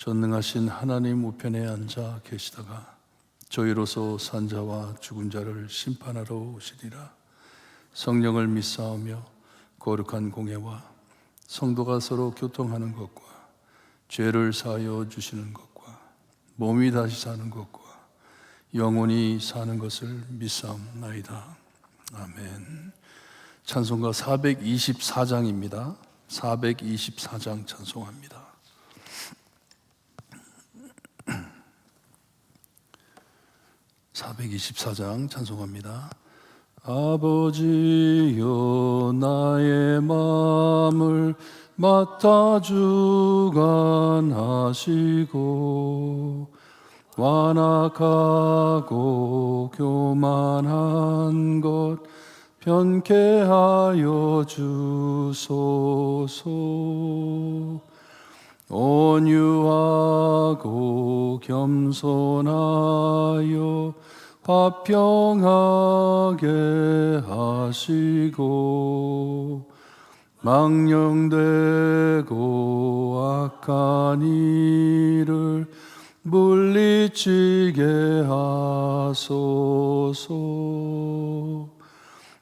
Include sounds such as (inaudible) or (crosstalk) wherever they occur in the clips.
전능하신 하나님 우편에 앉아 계시다가 저희로서 산자와 죽은 자를 심판하러 오시리라. 성령을 믿사오며 거룩한 공예와 성도가 서로 교통하는 것과 죄를 사하여 주시는 것과 몸이 다시 사는 것과 영원히 사는 것을 믿사옵나이다. 아멘. 찬송가 424장입니다. 424장 찬송합니다 (424장) 찬송합니다. 아버지여 나의 마음을 맡아 주관하시고 완악하고 교만한 것 변케 하여 주소서 온유하고 겸손하여 화평하게 하시고 망령되고 악한 일을 물리치게 하소서.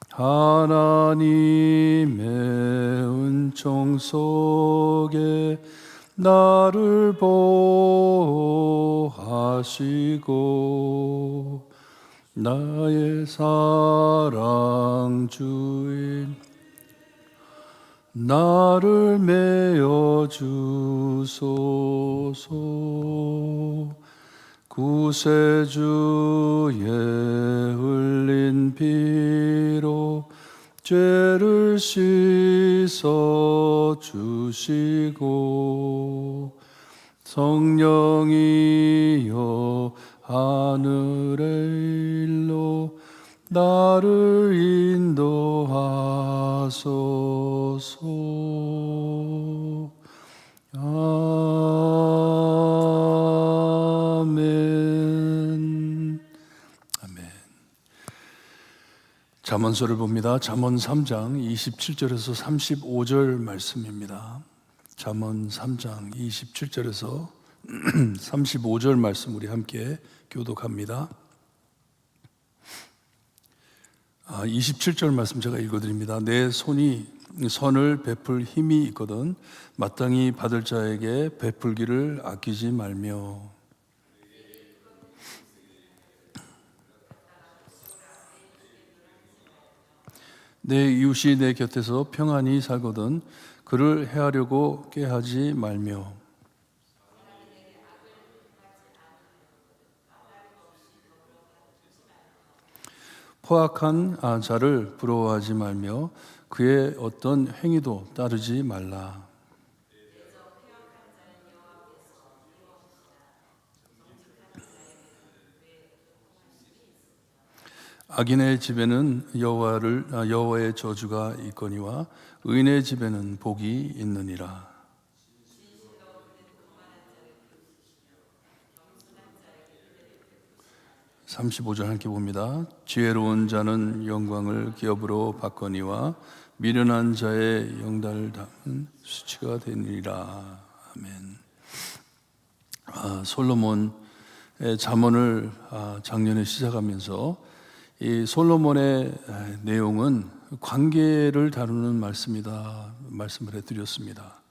하나님의 은총 속에 나를 보호하시고 나의 사랑 주인 나를 메어 주소서. 구세주의 흘린 피로 죄를 씻어 주시고 성령이여 하늘의 일로 나를 인도하소서 아멘 아멘 잠언서를 봅니다. 잠언 3장 27절에서 35절 말씀입니다. 잠언 3장 27절에서 (clears throat) 35절 말씀 우리 함께 교독합니다. 아, 27절 말씀 제가 읽어드립니다. 내 손이 선을 베풀 힘이 있거든 마땅히 받을 자에게 베풀기를 아끼지 말며 내 이웃이 내 곁에서 평안히 살거든 그를 해하려고 꾀하지 말며 포악한 아, 자를 부러워하지 말며 그의 어떤 행위도 따르지 말라. 악인의 집에는 여호와를 아, 여호와의 저주가 있거니와 의인의 집에는 복이 있느니라. 35절 함께 봅니다. 지혜로운 자는 영광을 기업으로 받거니와 미련한 자의 영달을 담은 수치가 되니라. 아멘. 아, 솔로몬의 잠언을 아, 작년에 시작하면서 이 솔로몬의 아, 내용은 관계를 다루는 말씀이다 말씀을 해드렸습니다.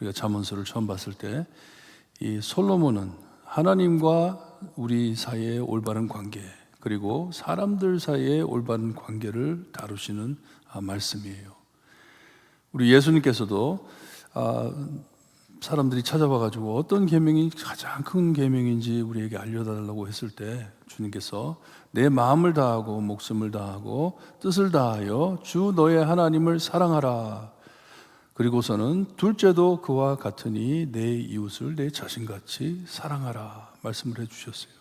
우리가 잠언서를 처음 봤을 때 이 솔로몬은 하나님과 우리 사이의 올바른 관계 그리고 사람들 사이의 올바른 관계를 다루시는 아, 말씀이에요. 우리 예수님께서도 아, 사람들이 찾아와 가지고 어떤 계명이 가장 큰 계명인지 우리에게 알려달라고 했을 때 주님께서 내 마음을 다하고 목숨을 다하고 뜻을 다하여 주 너의 하나님을 사랑하라. 그리고서는 둘째도 그와 같으니 내 이웃을 내 자신같이 사랑하라 말씀을 해주셨어요.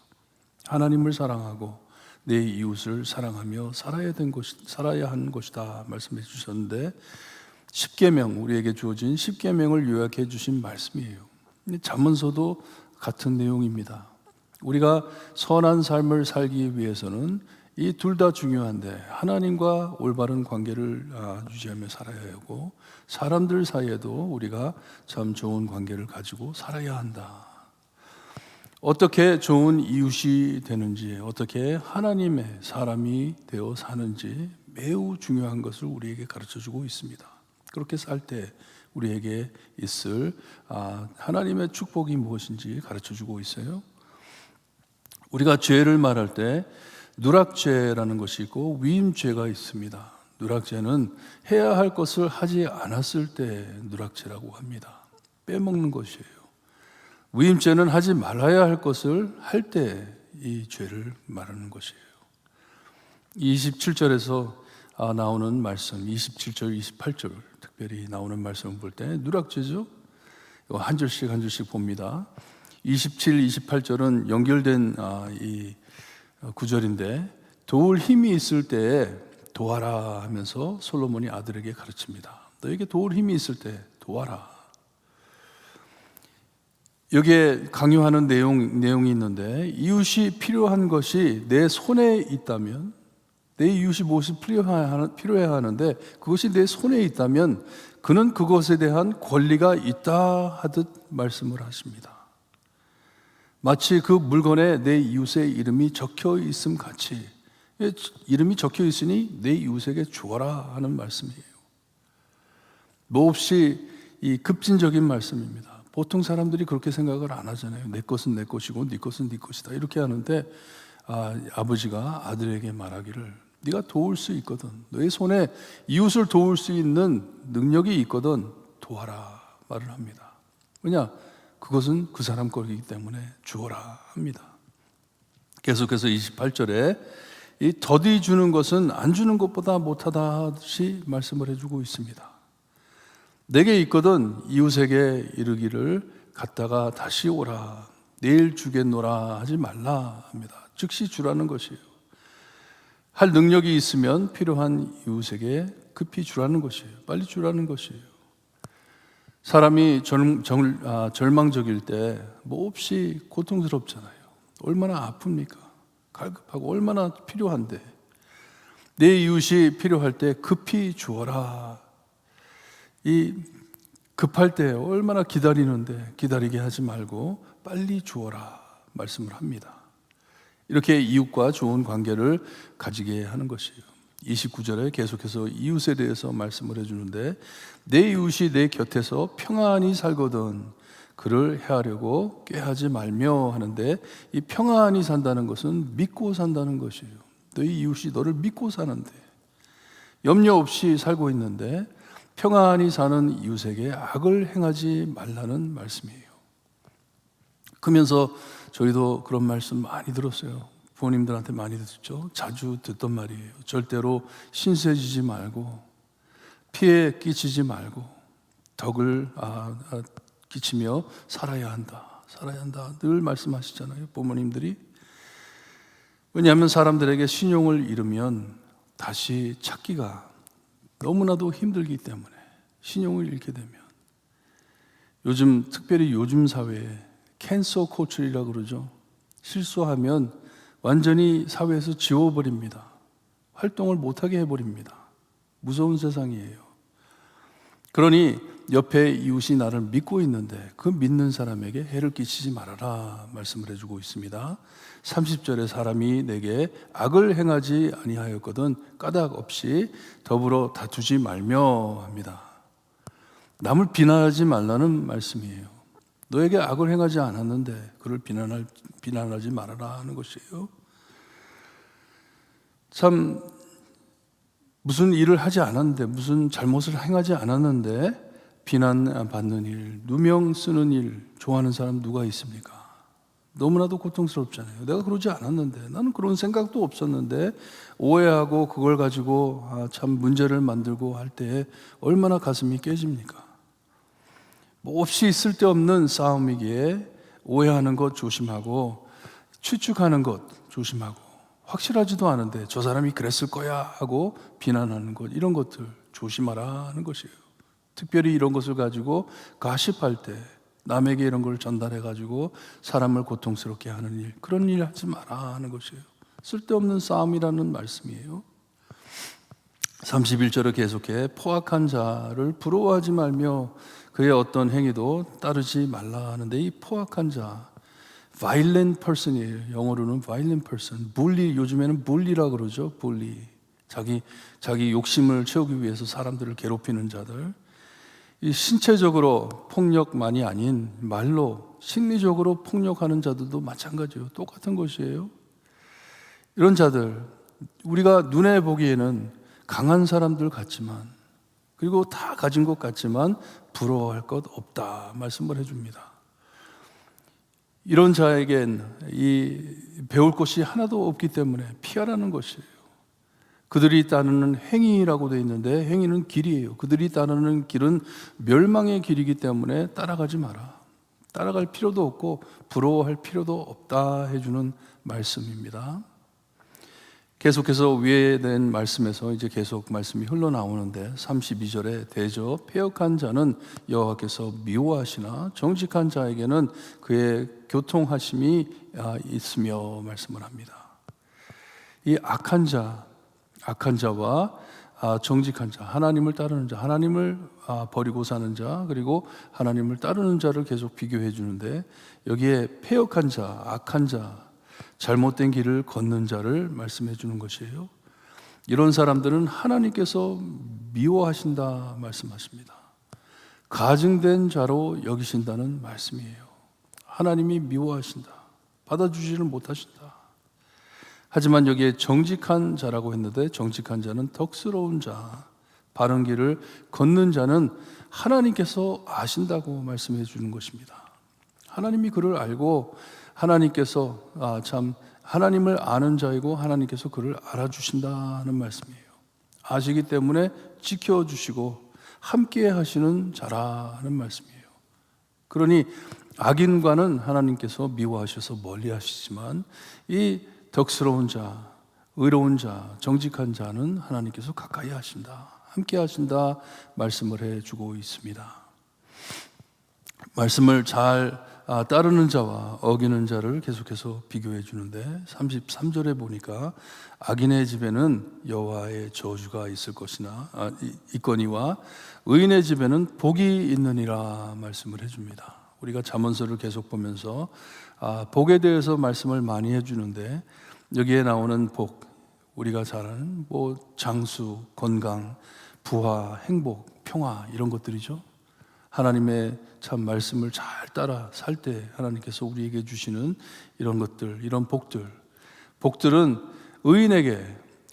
하나님을 사랑하고 내 이웃을 사랑하며 살아야 된 것이 살아야 하는 것이다 말씀해 주셨는데 십계명 우리에게 주어진 십계명을 요약해 주신 말씀이에요. 잠언서도 같은 내용입니다. 우리가 선한 삶을 살기 위해서는 이 둘 다 중요한데 하나님과 올바른 관계를 아, 유지하며 살아야 하고 사람들 사이에도 우리가 참 좋은 관계를 가지고 살아야 한다. 어떻게 좋은 이웃이 되는지, 어떻게 하나님의 사람이 되어 사는지 매우 중요한 것을 우리에게 가르쳐 주고 있습니다. 그렇게 살 때 우리에게 있을 아, 하나님의 축복이 무엇인지 가르쳐 주고 있어요. 우리가 죄를 말할 때 누락죄라는 것이 있고 위임죄가 있습니다. 누락죄는 해야 할 것을 하지 않았을 때 누락죄라고 합니다. 빼먹는 것이에요. 위임죄는 하지 말아야 할 것을 할 때 이 죄를 말하는 것이에요. 27절에서 아, 나오는 말씀, 27절, 28절 특별히 나오는 말씀을 볼때 누락죄죠. 한 절씩 한 절씩 봅니다. 27, 28절은 연결된 아, 이 구절인데 도울 힘이 있을 때 도와라 하면서 솔로몬이 아들에게 가르칩니다. 너에게 도울 힘이 있을 때 도와라. 여기에 강요하는 내용, 내용이 있는데 이웃이 필요한 것이 내 손에 있다면 내 이웃이 무엇이 필요해야 하는데 그것이 내 손에 있다면 그는 그것에 대한 권리가 있다 하듯 말씀을 하십니다. 마치 그 물건에 내 이웃의 이름이 적혀 있음 같이 예, 이름이 적혀 있으니 내 이웃에게 주어라 하는 말씀이에요. 몹시 이 급진적인 말씀입니다. 보통 사람들이 그렇게 생각을 안 하잖아요. 내 것은 내 것이고 네 것은 네 것이다 이렇게 하는데 아, 아버지가 아들에게 말하기를 네가 도울 수 있거든. 너의 손에 이웃을 도울 수 있는 능력이 있거든. 도와라 말을 합니다. 왜냐? 그것은 그 사람 거이기 때문에 주어라 합니다. 계속해서 28절에 이 더디 주는 것은 안 주는 것보다 못하다 하듯이 말씀을 해주고 있습니다. 내게 있거든 이웃에게 이르기를 갔다가 다시 오라 내일 주겠노라 하지 말라 합니다. 즉시 주라는 것이에요. 할 능력이 있으면 필요한 이웃에게 급히 주라는 것이에요. 빨리 주라는 것이에요. 사람이 절, 절, 아, 절망적일 때 몹시 고통스럽잖아요. 얼마나 아픕니까? 갈급하고 얼마나 필요한데 내 이웃이 필요할 때 급히 주어라. 이 급할 때 얼마나 기다리는데 기다리게 하지 말고 빨리 주어라 말씀을 합니다. 이렇게 이웃과 좋은 관계를 가지게 하는 것이에요. 29절에 계속해서 이웃에 대해서 말씀을 해주는데 내 이웃이 내 곁에서 평안히 살거든 그를 해하려고 꾀하지 말며 하는데 이 평안히 산다는 것은 믿고 산다는 것이에요. 너희 이웃이 너를 믿고 사는데 염려 없이 살고 있는데 평안히 사는 이웃에게 악을 행하지 말라는 말씀이에요. 그러면서 저희도 그런 말씀 많이 들었어요. 부모님들한테 많이 듣죠. 자주 듣던 말이에요. 절대로 신세지지 말고 피해 끼치지 말고 덕을 아, 아, 끼치며 살아야 한다. 살아야 한다. 늘 말씀하시잖아요. 부모님들이. 왜냐하면 사람들에게 신용을 잃으면 다시 찾기가 너무나도 힘들기 때문에 신용을 잃게 되면 요즘 특별히 요즘 사회에 캔서 코출이라고 그러죠. 실수하면 완전히 사회에서 지워버립니다. 활동을 못하게 해버립니다. 무서운 세상이에요. 그러니 옆에 이웃이 나를 믿고 있는데 그 믿는 사람에게 해를 끼치지 말아라 말씀을 해주고 있습니다. 30절에 사람이 내게 악을 행하지 아니하였거든 까닭 없이 더불어 다투지 말며 합니다. 남을 비난하지 말라는 말씀이에요. 너에게 악을 행하지 않았는데 그를 비난할, 비난하지 말아라 하는 것이에요. 참 무슨 일을 하지 않았는데 무슨 잘못을 행하지 않았는데 비난받는 일, 누명 쓰는 일 좋아하는 사람 누가 있습니까? 너무나도 고통스럽잖아요. 내가 그러지 않았는데 나는 그런 생각도 없었는데 오해하고 그걸 가지고 아, 참 문제를 만들고 할 때 얼마나 가슴이 깨집니까? 몹시 쓸데없는 싸움이기에 오해하는 것 조심하고 추측하는 것 조심하고 확실하지도 않은데 저 사람이 그랬을 거야 하고 비난하는 것 이런 것들 조심하라 하는 것이에요. 특별히 이런 것을 가지고 가십할 때 남에게 이런 걸 전달해 가지고 사람을 고통스럽게 하는 일 그런 일 하지 마라 하는 것이에요. 쓸데없는 싸움이라는 말씀이에요. 31절을 계속해 포악한 자를 부러워하지 말며 그의 어떤 행위도 따르지 말라 하는데 이 포악한 자 violent person이에요. 영어로는 violent person. bully 요즘에는 bully라 그러죠. bully. 자기 자기 욕심을 채우기 위해서 사람들을 괴롭히는 자들. 이 신체적으로 폭력만이 아닌 말로 심리적으로 폭력하는 자들도 마찬가지예요. 똑같은 것이에요. 이런 자들 우리가 눈에 보기에는 강한 사람들 같지만 그리고 다 가진 것 같지만 부러워할 것 없다 말씀을 해줍니다. 이런 자에겐 이 배울 것이 하나도 없기 때문에 피하라는 것이에요. 그들이 따르는 행위라고 되어 있는데 행위는 길이에요. 그들이 따르는 길은 멸망의 길이기 때문에 따라가지 마라. 따라갈 필요도 없고 부러워할 필요도 없다 해주는 말씀입니다. 계속해서 위에 된 말씀에서 이제 계속 말씀이 흘러나오는데 32절에 대저 폐역한 자는 여호와께서 미워하시나 정직한 자에게는 그의 교통하심이 아, 있으며 말씀을 합니다. 이 악한 자, 악한 자와 아, 정직한 자, 하나님을 따르는 자, 하나님을 아, 버리고 사는 자, 그리고 하나님을 따르는 자를 계속 비교해 주는데 여기에 폐역한 자, 악한 자, 잘못된 길을 걷는 자를 말씀해 주는 것이에요. 이런 사람들은 하나님께서 미워하신다 말씀하십니다. 가증된 자로 여기신다는 말씀이에요. 하나님이 미워하신다. 받아주지를 못하신다. 하지만 여기에 정직한 자라고 했는데 정직한 자는 덕스러운 자, 바른 길을 걷는 자는 하나님께서 아신다고 말씀해 주는 것입니다. 하나님이 그를 알고 하나님께서 아, 참 하나님을 아는 자이고 하나님께서 그를 알아주신다는 말씀이에요. 아시기 때문에 지켜주시고 함께 하시는 자라는 말씀이에요. 그러니 악인과는 하나님께서 미워하셔서 멀리 하시지만 이 덕스러운 자, 의로운 자, 정직한 자는 하나님께서 가까이 하신다. 함께 하신다 말씀을 해 주고 있습니다. 말씀을 잘 아, 따르는 자와 어기는 자를 계속해서 비교해 주는데 33절에 보니까 악인의 집에는 여호와의 저주가 있을 것이나 아, 있거니와 의인의 집에는 복이 있느니라 말씀을 해 줍니다. 우리가 잠언서를 계속 보면서 아, 복에 대해서 말씀을 많이 해 주는데 여기에 나오는 복 우리가 잘 아는 뭐 장수, 건강, 부와 행복, 평화 이런 것들이죠. 하나님의 참 말씀을 잘 따라 살 때 하나님께서 우리에게 주시는 이런 것들, 이런 복들. 복들은 의인에게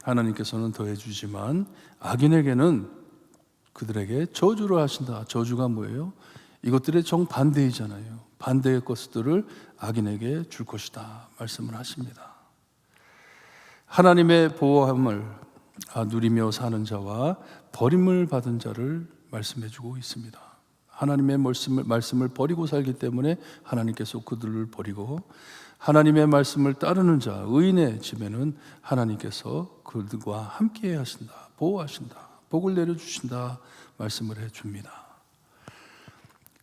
하나님께서는 더해 주지만 악인에게는 그들에게 저주를 하신다. 저주가 뭐예요? 이것들의 정반대이잖아요. 반대의 것들을 악인에게 줄 것이다. 말씀을 하십니다. 하나님의 보호함을 누리며 사는 자와 버림을 받은 자를 말씀해 주고 있습니다. 하나님의 말씀을, 말씀을 버리고 살기 때문에 하나님께서 그들을 버리고 하나님의 말씀을 따르는 자, 의인의 집에는 하나님께서 그들과 함께 하신다, 보호하신다, 복을 내려주신다 말씀을 해 줍니다.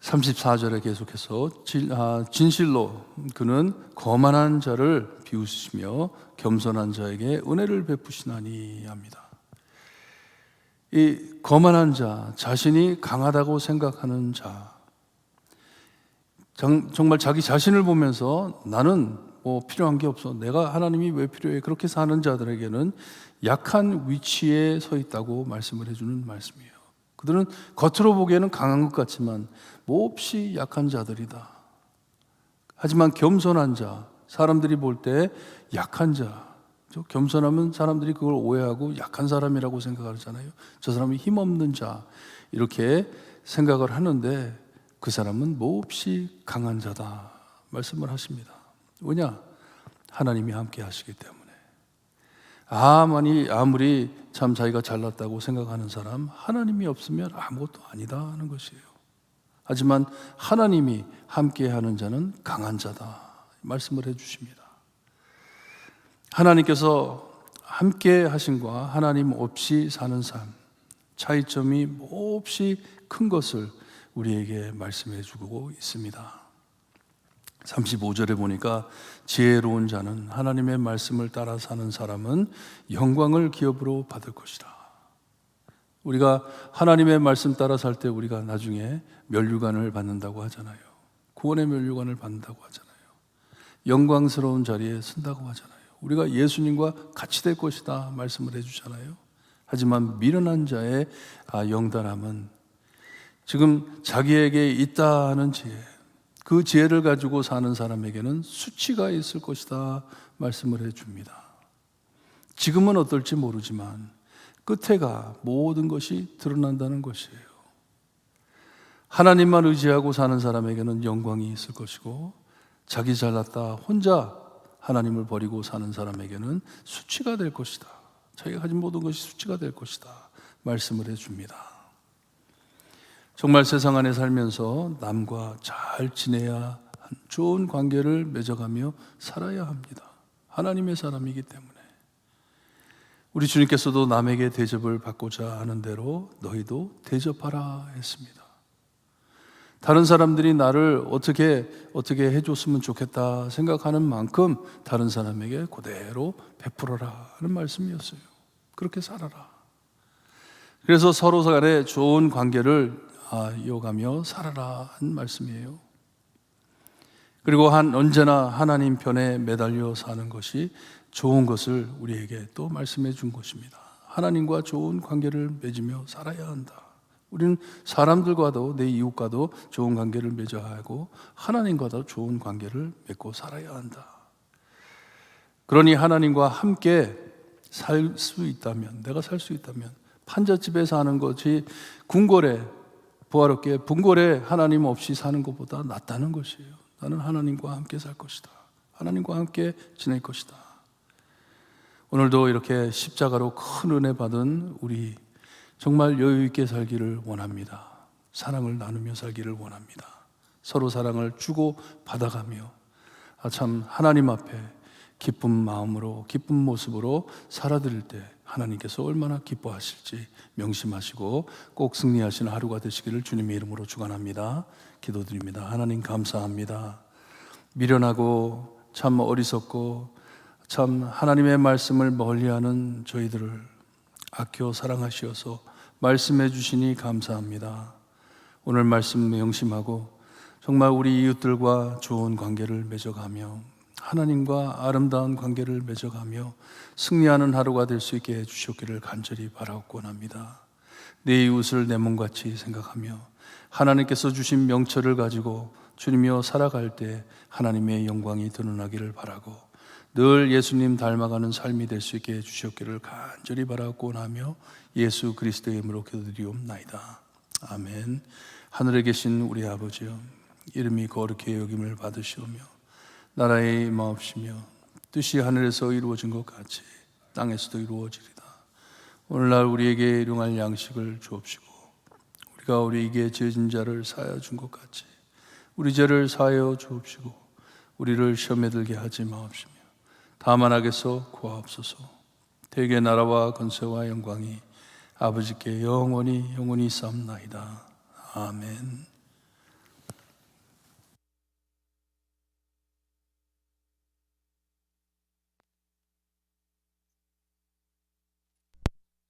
34절에 계속해서 아, 진실로 그는 거만한 자를 비우시며 겸손한 자에게 은혜를 베푸시나니 합니다. 이 거만한 자, 자신이 강하다고 생각하는 자, 정말 자기 자신을 보면서 나는 뭐 필요한 게 없어. 내가 하나님이 왜 필요해? 그렇게 사는 자들에게는 약한 위치에 서 있다고 말씀을 해주는 말씀이에요. 그들은 겉으로 보기에는 강한 것 같지만 몹시 약한 자들이다. 하지만 겸손한 자, 사람들이 볼 때 약한 자, 겸손하면 사람들이 그걸 오해하고 약한 사람이라고 생각하잖아요. 저 사람이 힘없는 자 이렇게 생각을 하는데 그 사람은 몹시 강한 자다 말씀을 하십니다. 왜냐? 하나님이 함께 하시기 때문에. 아무리 아무리 참 자기가 잘났다고 생각하는 사람 하나님이 없으면 아무것도 아니다 하는 것이에요. 하지만 하나님이 함께 하는 자는 강한 자다. 말씀을 해 주십니다. 하나님께서 함께 하신과 하나님 없이 사는 삶 차이점이 몹시 큰 것을 우리에게 말씀해 주고 있습니다. 35절에 보니까 지혜로운 자는 하나님의 말씀을 따라 사는 사람은 영광을 기업으로 받을 것이다. 우리가 하나님의 말씀 따라 살 때 우리가 나중에 멸류관을 받는다고 하잖아요. 구원의 멸류관을 받는다고 하잖아요. 영광스러운 자리에 쓴다고 하잖아요. 우리가 예수님과 같이 될 것이다 말씀을 해주잖아요. 하지만 미련한 자의 아, 영단함은 지금 자기에게 있다 하는 지혜, 그 지혜를 가지고 사는 사람에게는 수치가 있을 것이다 말씀을 해줍니다. 지금은 어떨지 모르지만 끝에가 모든 것이 드러난다는 것이에요. 하나님만 의지하고 사는 사람에게는 영광이 있을 것이고 자기 잘났다 혼자 하나님을 버리고 사는 사람에게는 수치가 될 것이다. 자기가 가진 모든 것이 수치가 될 것이다. 말씀을 해줍니다. 정말 세상 안에 살면서 남과 잘 지내야 좋은 관계를 맺어가며 살아야 합니다. 하나님의 사람이기 때문에. 우리 주님께서도 남에게 대접을 받고자 하는 대로 너희도 대접하라 했습니다. 다른 사람들이 나를 어떻게 어떻게 해줬으면 좋겠다 생각하는 만큼 다른 사람에게 그대로 베풀어라 하는 말씀이었어요. 그렇게 살아라. 그래서 서로 간에 좋은 관계를 아, 이어가며 살아라 한 말씀이에요. 그리고 한 언제나 하나님 편에 매달려 사는 것이 좋은 것을 우리에게 또 말씀해 준 것입니다. 하나님과 좋은 관계를 맺으며 살아야 한다. 우리는 사람들과도 내 이웃과도 좋은 관계를 맺어야 하고 하나님과도 좋은 관계를 맺고 살아야 한다. 그러니 하나님과 함께 살 수 있다면, 내가 살 수 있다면 판잣집에 사는 것이 궁궐에 부활롭게 궁궐에 하나님 없이 사는 것보다 낫다는 것이에요. 나는 하나님과 함께 살 것이다. 하나님과 함께 지낼 것이다. 오늘도 이렇게 십자가로 큰 은혜 받은 우리 정말 여유 있게 살기를 원합니다. 사랑을 나누며 살기를 원합니다. 서로 사랑을 주고 받아가며 아, 참 하나님 앞에 기쁜 마음으로 기쁜 모습으로 살아드릴 때 하나님께서 얼마나 기뻐하실지 명심하시고 꼭 승리하시는 하루가 되시기를 주님의 이름으로 축원합니다. 기도드립니다. 하나님 감사합니다. 미련하고 참 어리석고 참 하나님의 말씀을 멀리하는 저희들을 아껴 사랑하시어서 말씀해 주시니 감사합니다. 오늘 말씀 명심하고 정말 우리 이웃들과 좋은 관계를 맺어가며 하나님과 아름다운 관계를 맺어가며 승리하는 하루가 될 수 있게 해주셨기를 간절히 바라옵곤 합니다. 내 이웃을 내 몸같이 생각하며 하나님께서 주신 명철을 가지고 주님이여 살아갈 때 하나님의 영광이 드러나기를 바라고 늘 예수님 닮아가는 삶이 될 수 있게 해주셨기를 간절히 바라옵곤 하며 예수 그리스도의 이름으로 기도드리옵나이다. 아멘. 하늘에 계신 우리 아버지여 이름이 거룩히 여김을 받으시오며 나라의 임하옵시며 뜻이 하늘에서 이루어진 것 같이 땅에서도 이루어지리다. 오늘날 우리에게 일용할 양식을 주옵시고 우리가 우리에게 죄진 자를 사하여 준 것 같이 우리 죄를 사하여 주옵시고 우리를 시험에 들게 하지 마옵시며 다만 악에서 구하옵소서. 대개 나라와 건세와 영광이 아버지께 영원히 영원히 쌓나이다. 아멘